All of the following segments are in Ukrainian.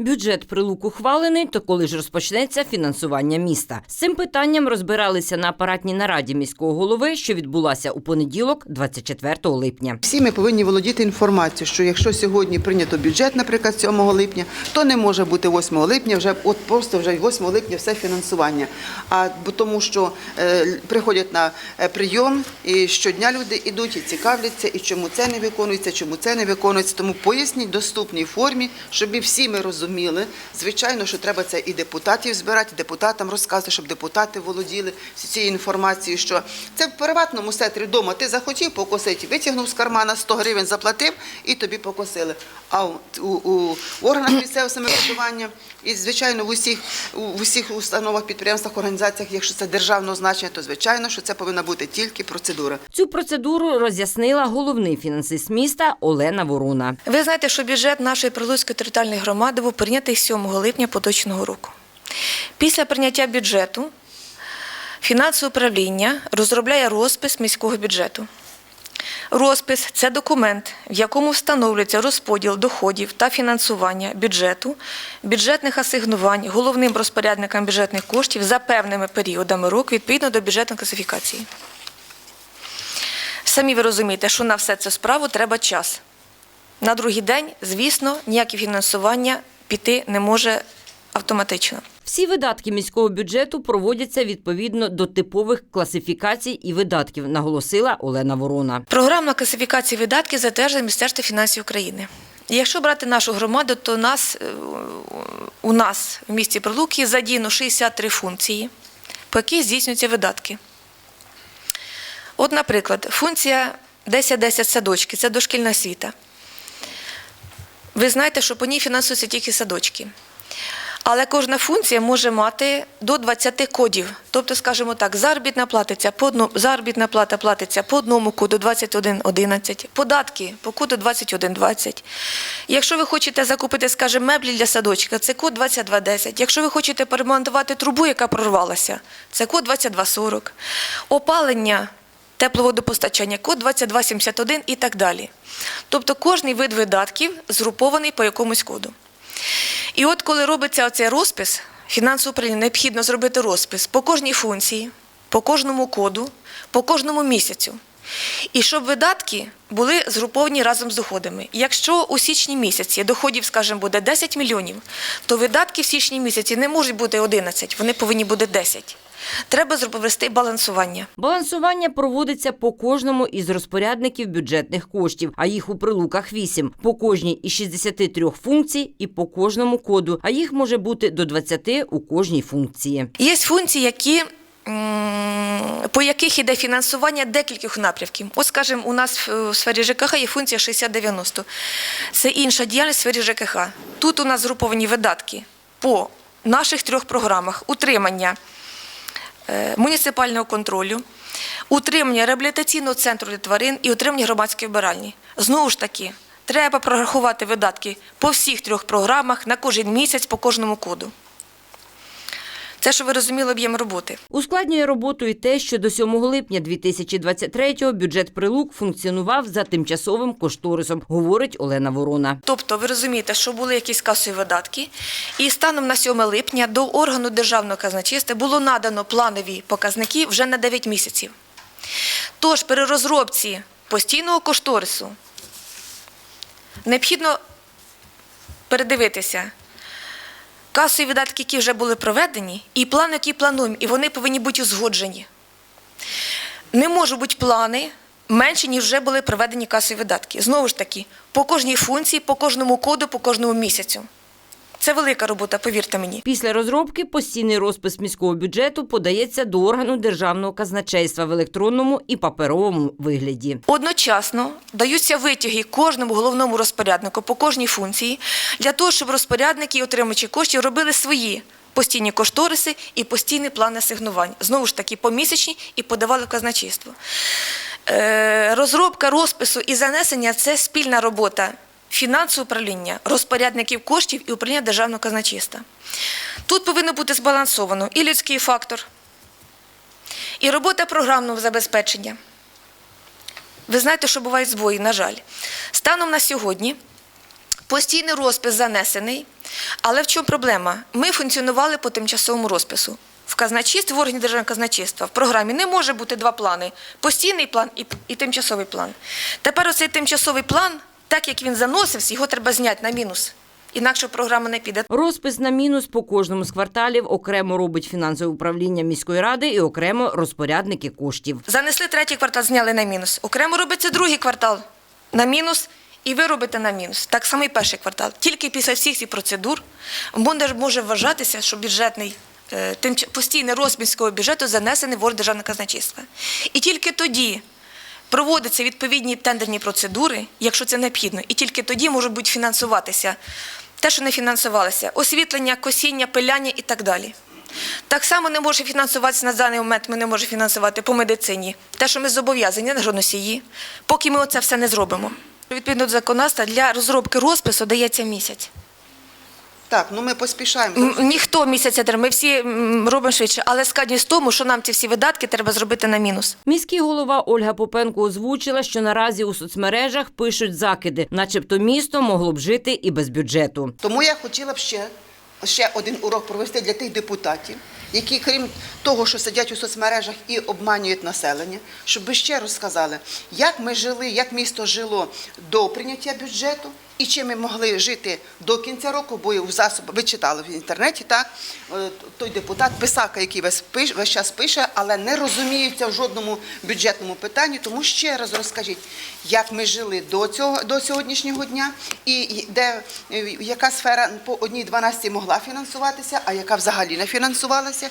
Бюджет прилук ухвалений, то коли ж розпочнеться фінансування міста? З цим питанням розбиралися на апаратній нараді міського голови, що відбулася у понеділок, 24 липня. Всі ми повинні володіти інформацією, що якщо сьогодні прийнято бюджет, наприклад, 7 липня, то не може бути 8 липня, вже от просто вже 8 липня все фінансування. А тому, що е, приходять на е, прийом, і щодня люди йдуть і цікавляться, і чому це не виконується, чому це не виконується. Тому поясніть доступній формі, щоб всі ми розуміли. Звичайно, що треба це і депутатів збирати, і депутатам розказувати, щоб депутати володіли всі цією інформацією, що це в приватному секторі вдома. Ти захотів покосити, витягнув з кармана 100 гривень, заплатив і тобі покосили. А у, у, у органах місцевого самоврядування і, звичайно, в усіх, у, в усіх установах, підприємствах, організаціях, якщо це державного значення, то звичайно, що це повинна бути тільки процедура. Цю процедуру роз'яснила головний фінансист міста Олена Ворона. Ви знаєте, що бюджет нашої Прилуцької територіальної громади був прийнятий 7 липня поточного року. Після прийняття бюджету фінансове управління розробляє розпис міського бюджету. Розпис це документ, в якому встановлюється розподіл доходів та фінансування бюджету, бюджетних асигнувань головним розпорядникам бюджетних коштів за певними періодами року відповідно до бюджетної класифікації. Самі ви розумієте, що на все це справу треба час. На другий день, звісно, ніяке фінансування піти не може автоматично. Всі видатки міського бюджету проводяться відповідно до типових класифікацій і видатків, наголосила Олена Ворона. Програмна класифікація видатків затверджує Міністерство фінансів України. І Якщо брати нашу громаду, то нас, е, у нас в місті Прилуки задіяно 63 функції, по яких здійснюються видатки. От, наприклад, функція 10-10 садочки це дошкільна освіта. Ви знаєте, що по ній фінансуються тільки садочки. Але кожна функція може мати до 20 кодів. Тобто, скажімо так, заробітна платиться по одному, заробітна плата платиться по одному коду 2111, податки по коду 2120. Якщо ви хочете закупити, скажімо, меблі для садочка, це код 2210. Якщо ви хочете перемонтувати трубу, яка прорвалася, це код 2240. Опалення тепловодопостачання, код 2271 і так далі. Тобто кожний вид видатків згрупований по якомусь коду. І от коли робиться оцей розпис, фінансово управління необхідно зробити розпис по кожній функції, по кожному коду, по кожному місяцю. І щоб видатки були згруповані разом з доходами. Якщо у січні місяці доходів, скажімо, буде 10 мільйонів, то видатки в січні місяці не можуть бути 11, вони повинні бути 10. Треба провести балансування. Балансування проводиться по кожному із розпорядників бюджетних коштів, а їх у прилуках 8, по кожній із 63 функцій і по кожному коду, а їх може бути до 20 у кожній функції. Є функції, які, по яких йде фінансування декількох напрямків. От, скажімо, у нас в- в сфері ЖКХ є функція 60-90. Це інша діяльність в сфері ЖКХ. Тут у нас згруповані видатки по наших трьох програмах: утримання е, муніципального контролю, утримання реабілітаційного центру для тварин і утримання громадської вбиральні. Знову ж таки, треба прорахувати видатки по всіх трьох програмах на кожен місяць по кожному коду. Це, що ви розуміли, об'єм роботи. Ускладнює роботу і те, що до 7 липня 2023-го бюджет прилук функціонував за тимчасовим кошторисом, говорить Олена Ворона. Тобто, ви розумієте, що були якісь касові видатки, і станом на 7 липня до органу державного казначейства було надано планові показники вже на 9 місяців. Тож при розробці постійного кошторису необхідно передивитися касові видатки, які вже були проведені, і плани, які плануємо, і вони повинні бути узгоджені. Не можуть бути плани менше, ніж вже були проведені касові видатки. Знову ж таки, по кожній функції, по кожному коду, по кожному місяцю. Це велика робота, повірте мені. Після розробки постійний розпис міського бюджету подається до органу державного казначейства в електронному і паперовому вигляді. Одночасно даються витяги кожному головному розпоряднику по кожній функції для того, щоб розпорядники і отримувачі коштів робили свої постійні кошториси і постійні плани асигнувань. Знову ж таки, помісячні і подавали в казначейство. Е, Розробка розпису і занесення це спільна робота фінансового управління, розпорядників коштів і управління державного казначейства. Тут повинно бути збалансовано і людський фактор, і робота програмного забезпечення. Ви знаєте, що бувають збої, на жаль. Станом на сьогодні постійний розпис занесений Але в чому проблема? Ми функціонували по тимчасовому розпису. В казначействі, в органі державного казначейства, в програмі не може бути два плани: постійний план і, і тимчасовий план. Тепер оцей тимчасовий план, так як він заносився, його треба зняти на мінус. Інакше програма не піде. Розпис на мінус по кожному з кварталів окремо робить фінансове управління міської ради і окремо розпорядники коштів. Занесли третій квартал, зняли на мінус. Окремо робиться другий квартал на мінус, і ви робите на мінус. Так само і перший квартал. Тільки після всіх цих процедур може, може вважатися, що бюджетний е, постійний розпис міського бюджету занесений в орган державного казначейства. І тільки тоді проводяться відповідні тендерні процедури, якщо це необхідно, і тільки тоді можуть бути фінансуватися те, що не фінансувалося, освітлення, косіння, пиляння і так далі. Так само не може фінансуватися на даний момент, ми не можемо фінансувати по медицині. Те, що ми зобов'язані на гроносії, поки ми оце все не зробимо. Відповідно до законодавства, для розробки розпису дається місяць. Так, ну ми поспішаємо. Ніхто місяця не ми всі робимо швидше, але складність в тому, що нам ці всі видатки треба зробити на мінус. Міський голова Ольга Попенко озвучила, що наразі у соцмережах пишуть закиди, начебто місто могло б жити і без бюджету. Тому я хотіла б ще, ще один урок провести для тих депутатів, які, крім того, що сидять у соцмережах і обманюють населення, щоб ви ще розказали, як ми жили, як місто жило до прийняття бюджету. І чим ми могли жити до кінця року, бо в засобах, ви читали в інтернеті, так, е, той депутат Писака, який весь, пиш, весь час пише, але не розуміється в жодному бюджетному питанні. Тому ще раз розкажіть, як ми жили до цього до сьогоднішнього дня, і де е, яка сфера по одній 12 могла фінансуватися, а яка взагалі не фінансувалася,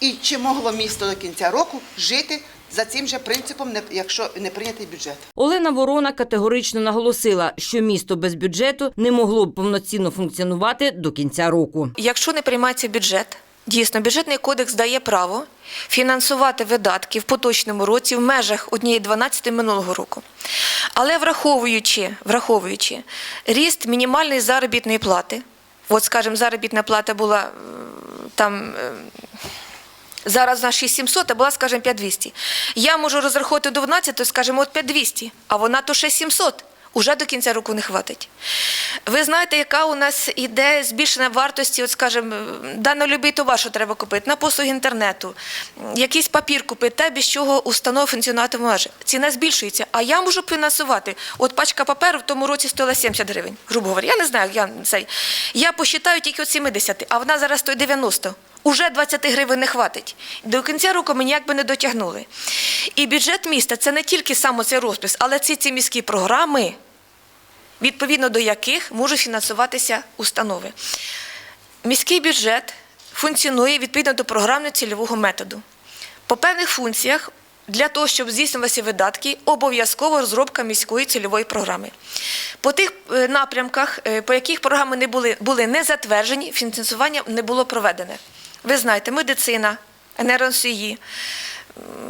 і чи могло місто до кінця року жити за цим же принципом, не- якщо не прийнятий бюджет. Олена Ворона категорично наголосила, що місто без бюджету не могло б повноцінно функціонувати до кінця року. Якщо не приймається бюджет, дійсно бюджетний кодекс дає право фінансувати видатки в поточному році в межах 1,12 минулого року. Але враховуючи, враховуючи ріст мінімальної заробітної плати, от, скажімо, заробітна плата була там. Зараз на 6700, а була, скажімо, 5200. Я можу розраховувати до 12, то, скажімо, от 5200, а вона то 6700. Уже до кінця року не хватить. Ви знаєте, яка у нас іде збільшена вартості, от скажімо, дано любий товар, що треба купити, на послуги інтернету, якийсь папір купити, те, без чого установа функціонувати може. Ціна збільшується, а я можу фінансувати. От пачка паперу в тому році стоїла 70 гривень, грубо говоря. Я не знаю, я цей. Я посчитаю тільки от 70, а вона зараз стоїть 90. Уже 20 гривень не хватить. До кінця року ми ніяк би не дотягнули. І бюджет міста це не тільки саме цей розпис, але ці, ці міські програми, відповідно до яких можуть фінансуватися установи. Міський бюджет функціонує відповідно до програмно-цільового методу. По певних функціях для того, щоб здійснювалися видатки, обов'язково розробка міської цільової програми. По тих е, напрямках, е, по яких програми не були, були не затверджені, фінансування не було проведене. Ви знаєте, медицина, енергоносії,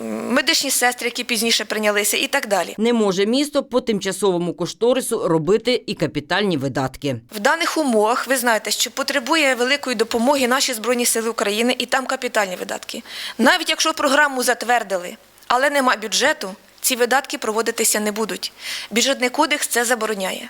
медичні сестри, які пізніше прийнялися, і так далі. Не може місто по тимчасовому кошторису робити і капітальні видатки. В даних умовах ви знаєте, що потребує великої допомоги наші Збройні Сили України і там капітальні видатки. Навіть якщо програму затвердили, але нема бюджету, ці видатки проводитися не будуть. Бюджетний кодекс це забороняє.